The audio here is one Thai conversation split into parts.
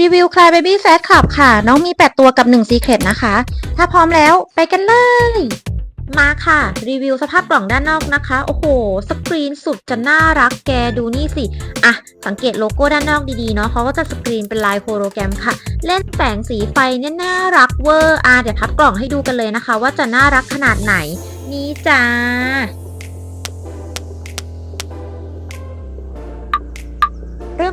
รีวิวคลายเบบี้แฟตขับค่ะ น้องมี 8 ตัวกับ 1 ซีเครตนะคะ ถ้าพร้อมแล้วไปกันเลย มาค่ะ รีวิวสภาพกล่องด้านนอกนะคะ โอ้โห สกรีนสุดจะน่ารักแกดูนี่สิ อะ สังเกตโลโก้ด้านนอกดีๆ เนาะเขาก็จะสกรีนเป็นลายโฮโลแกรมค่ะ เล่นแสงสีไฟเนี่ยน่ารักเวอร์อะเดี๋ยวพับกล่องให้ดูกันเลยนะคะ ว่าจะน่ารักขนาดไหน นี่จ้า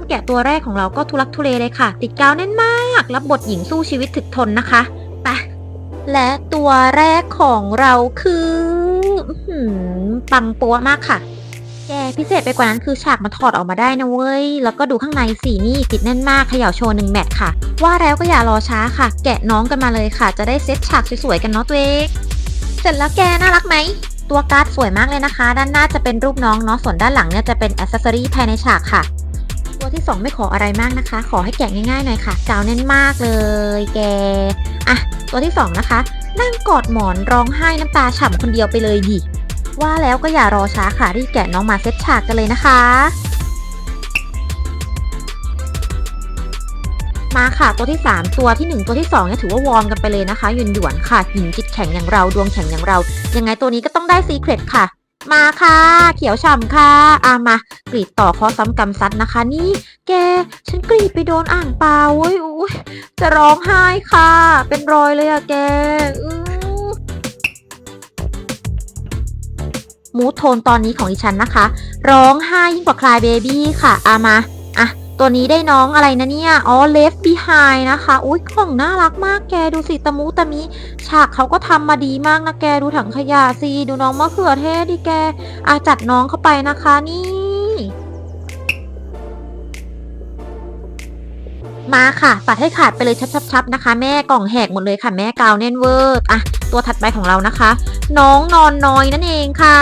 แกะตัวแรกของเราก็ทุลักทุเลเลยค่ะ ติดกาวแน่นมาก รับบทหญิงสู้ชีวิตถึกทนนะคะไปและตัวแรกของเราคืออื้อหือปังปัวมากค่ะ แกพิเศษไปกว่านั้นคือฉากมาถอดออกมาได้นะเว้ย แล้วก็ดูข้างในสีนี่ติดแน่นมากเขย่าโชว์หนึ่งแมตช์ค่ะ ว่าแล้วก็อย่ารอช้าค่ะ แกะน้องกันมาเลยค่ะ จะได้เซตฉากสวยๆกันเนาะตัวเองเสร็จแล้วแกน่ารักไหมตัวการ์ดสวยมากเลยนะคะ ด้านหน้าจะเป็นรูปน้องเนาะ ส่วนด้านหลังเนี่ยจะเป็นอ c เซสซอรี่ภายในฉากค่ะ ที่ 2 ไม่ขออะไรมากนะคะ ขอให้แกะง่ายๆหน่อยค่ะกาวแน่นมากเลย แกอะตัวที่ 2 นะคะ นั่งกอดหมอนร้องไห้น้ำตาฉ่ำคนเดียวไปเลยดิ ว่าแล้วก็อย่ารอช้าค่ะรีบแกะน้องมาเซตฉากกันเลยนะคะ มาค่ะตัวที่ 3 ตัวที่ 1 ตัวที่2เนี่ยถือว่าวอร์มกันไปเลยนะคะหยวนหยวนๆค่ะหญิงจิตแข็งอย่างเราดวงแข็งอย่างเรา ยังไงตัวนี้ก็ต้องได้ซีเครตค่ะ มาค่ะ เขียวฉ่ำค่ะอามา กรีดต่อข้อซ้ำกำซัดนะคะ นี่ แก ฉันกรีดไปโดนอ่างเปล่าเว้ยอุ้ยจะร้องไห้ค่ะ เป็นรอยเลยอะแกมูทโทนตอนนี้ของดิฉันนะคะ ร้องไห้ยิ่งกว่าคลายเบบี้ค่ะอามา ตัวนี้ได้น้องอะไรนะเนี่ย อ๋อ left behind นะคะ อุ้ยกล่องน่ารักมากแกดูสิตะมุตะมิ ฉากเขาก็ทำมาดีมากนะแกดูถังขยะสิ ดูน้องมะเขือเทศดิแกอาจัดน้องเข้าไปนะคะนี่มาค่ะปัดให้ขาดไปเลยชับๆๆนะคะ แม่กล่องแหกหมดเลยค่ะแม่กาวแน่นเวอร์อะตัวถัดไปของเรานะคะ น้องนอนน้อยนั่นเองค่ะ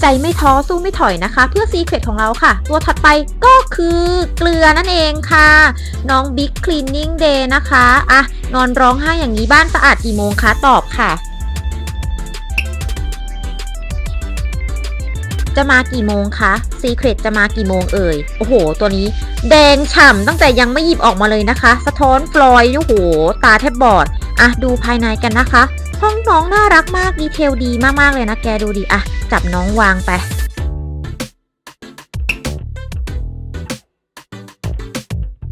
ใจไม่ท้อสู้ไม่ถอยนะคะ เพื่อซีเครตของเราค่ะ ตัวถัดไปก็คือเกลือนั่นเองค่ะ น้องบิ๊กคลีนนิ่งเดย์นะคะอะนอนร้องไห้อย่างนี้บ้านสะอาดกี่โมงคะตอบค่ะ จะมากี่โมงคะซีเครตจะมากี่โมงเอ่ยโอ้โห ตัวนี้ แดงฉ่ำตั้งแต่ยังไม่หยิบออกมาเลยนะคะ สะท้อนฟลอยด์โอ้โห ตาแทบบอดอะดูภายในกันนะคะ ห้องน้องน่ารักมากดีเทลดีมากๆเลยนะแกดูดิอะ จับน้องวางไป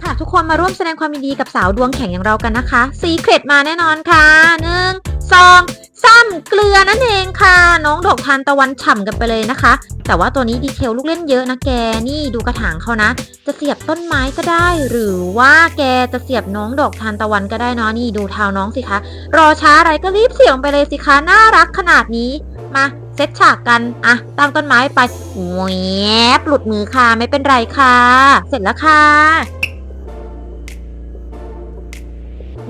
ค่ะทุกคนมาร่วมแสดงความยินดีกับสาวดวงแข็งอย่างเรากันนะคะซีเครตมาแน่นอนค่ะหนึ่งสองซ้ำเกลือนั่นเองค่ะ น้องดอกทานตะวันฉ่ำกันไปเลยนะคะ แต่ว่าตัวนี้ดีเทลลูกเล่นเยอะนะแกนี่ดูกระถางเขานะ จะเสียบต้นไม้ก็ได้ หรือว่าแกจะเสียบน้องดอกทานตะวันก็ได้เนาะนี่ดูเท้าน้องสิคะ รอช้าอะไรก็รีบเสียบไปเลยสิคะน่ารักขนาดนี้มา เซตฉากกันอะตั้งต้นไม้ไปแหวบหลุดมือค่ะไม่เป็นไรค่ะ เสร็จแล้วค่ะ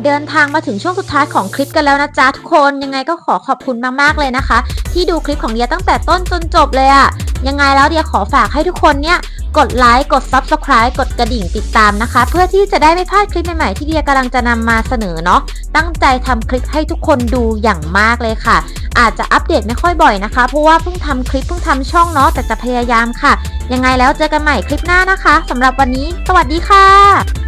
เดินทางมาถึงช่วงสุดท้ายของคลิปกันแล้วนะจ๊ะทุกคนยังไงก็ขอขอบคุณมากๆเลยนะคะ ที่ดูคลิปของเดียตั้งแต่ต้นจนจบเลยอะยังไงแล้วเดียขอฝากให้ทุกคนเนี่ยกดไลค์กด Subscribe กดกระดิ่งติดตามนะคะ เพื่อที่จะได้ไม่พลาดคลิปใหม่ๆที่เดียกำลังจะนำมาเสนอเนาะตั้งใจทำคลิปให้ทุกคนดูอย่างมากเลยค่ะ อาจจะอัปเดตไม่ค่อยบ่อยนะคะ เพราะว่าเพิ่งทำคลิปเพิ่งทำช่องเนาะแต่จะพยายามค่ะ ยังไงแล้วเจอกันใหม่คลิปหน้านะคะสำหรับวันนี้ สวัสดีค่ะ